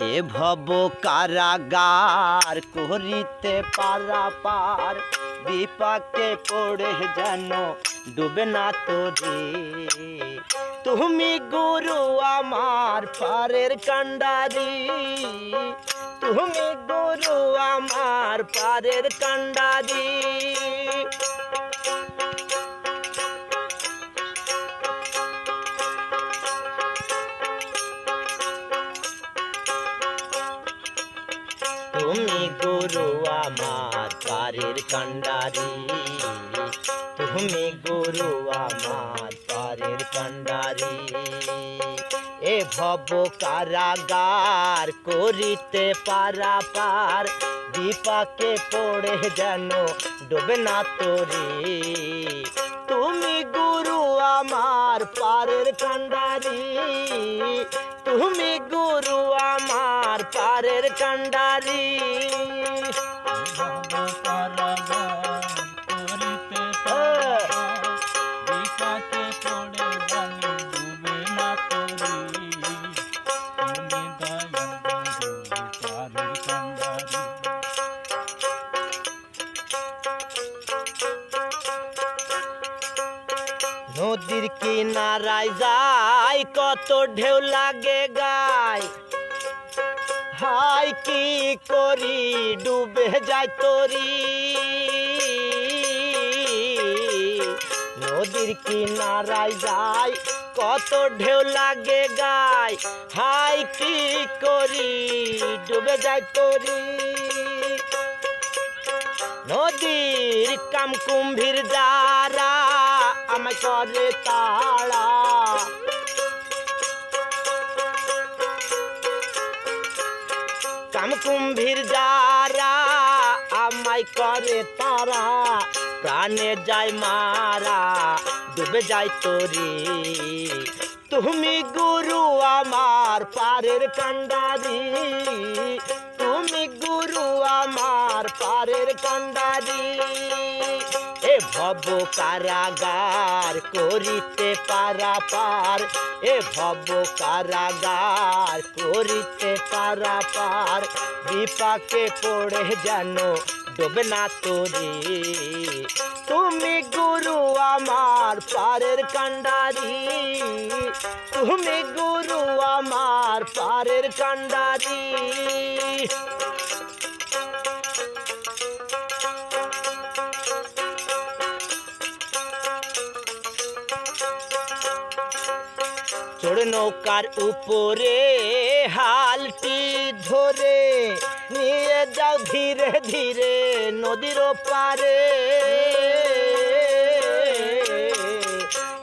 এ ভব কারাগার করিতে পারা পার বিপাকে পড়ে যেন ডুবে না তোরে। তুমি গুরু আমার পারের কান্ডারি তুমি গুরু আমার পারের কান্ডারি তুমি গুরু আমার পারের কান্ডারি তুমি গুরু আমার পারের কান্ডারি এ ভব কারাগার করিতে পারা পার বিপাকে পড়ে যেন ডোবে না তোরে। তুমি গুরু আমার পারের কান্ডারি তুমি গুরু আমার পারের কান্ডারি। নদীর কিনারায় যায় কত ঢেউ লাগে গায়। হাই কি করি? ডুবে যায় তরি। নদীর কিনারায় যায় কত ঢেউ লাগে গায়। হাই, কি করি? ডুবে যায় তরি। নদীর কাম কুম্ভীর যারা আমায় করে তাড়া কুম্ভীর যারা আমায় করে তারা, প্রাণে যায় মারা, ডুবে যায় তোরে। তুমি গুরু আমার পারের কান্ডারি, তুমি গুরু আমার পারের কান্ডারি। ভব কারাগার করিতে পারা পার এ ভব কারাগার করিতে পারা পার বিপাকে পড়ে যেন ডোবে না তোরে। তুমি গুরু আমার পারের কান্ডারি তুমি গুরু আমার পারের কান্ডারি নৌকার উপরে হালটি ধরে নিয়ে যাও ধীরে ধীরে নদীর পারে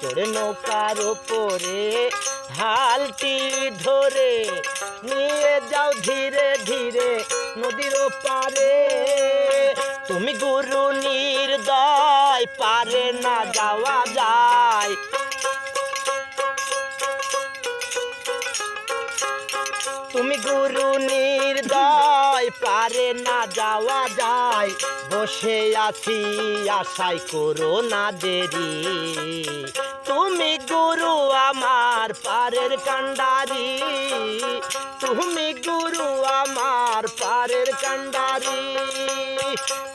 চড়ে নৌকার উপরে হালটি ধরে নিয়ে যাও ধীরে ধীরে নদীর পারে তুমি গুরু নির্দয়, পারে না যাওয়া যায়। পারে না যাওয়া যায়, বসে আছি আশাই করো না দেরি। তুমি গুরু আমার পারের কান্ডারি তুমি গুরু আমার পারের কান্ডারি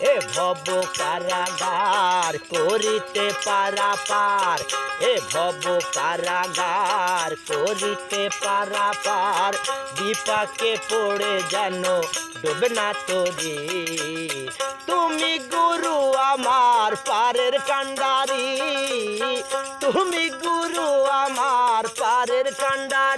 এ ভব কারাগার করিতে পারা পার এ ভব কারাগার করিতে পারা পার বিপাকে পড়ে যেন ডোবে না তোরে, তুমি গুরু আমার পারের কান্ডারি তুমি গুরু আমার পারের কান্ডারি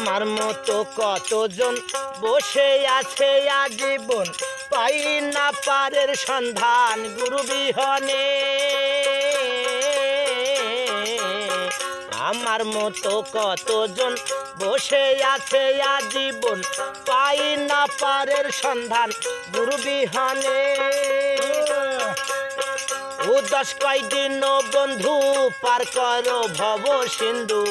আমার মতো কতজন বসে আছে আজীবন? পাই না পারের সন্ধান গুরু বিহনে আমার মতো কতজন বসে আছে আজীবন? পাই না পারের সন্ধান গুরু বিহনে উদাস কয়দিন বন্ধু পার করো ভব সিন্ধু।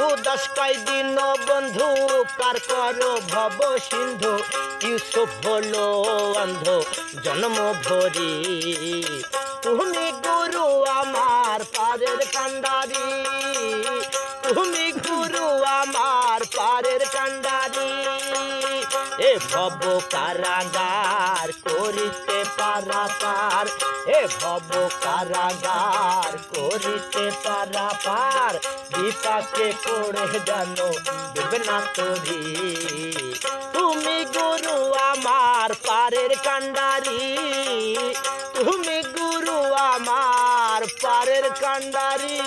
উদাস কয়দিন বন্ধু, পার কর ভব সিন্ধু। ইউসুফ হলো অন্ধ, জন্ম ভরি। তুমি গুরু আমার পারের কান্ডারি। তুমি গুরু আমার পারের কান্ডারি। ভব কারাগার করিতে পারাপার। এ ভব কারাগার করিতে পারাপার। বিপাকে পড়ে জানো দেবনা তোরি তুমি গুরু আমার পারের কান্ডারি তুমি গুরু আমার পারের কান্ডারি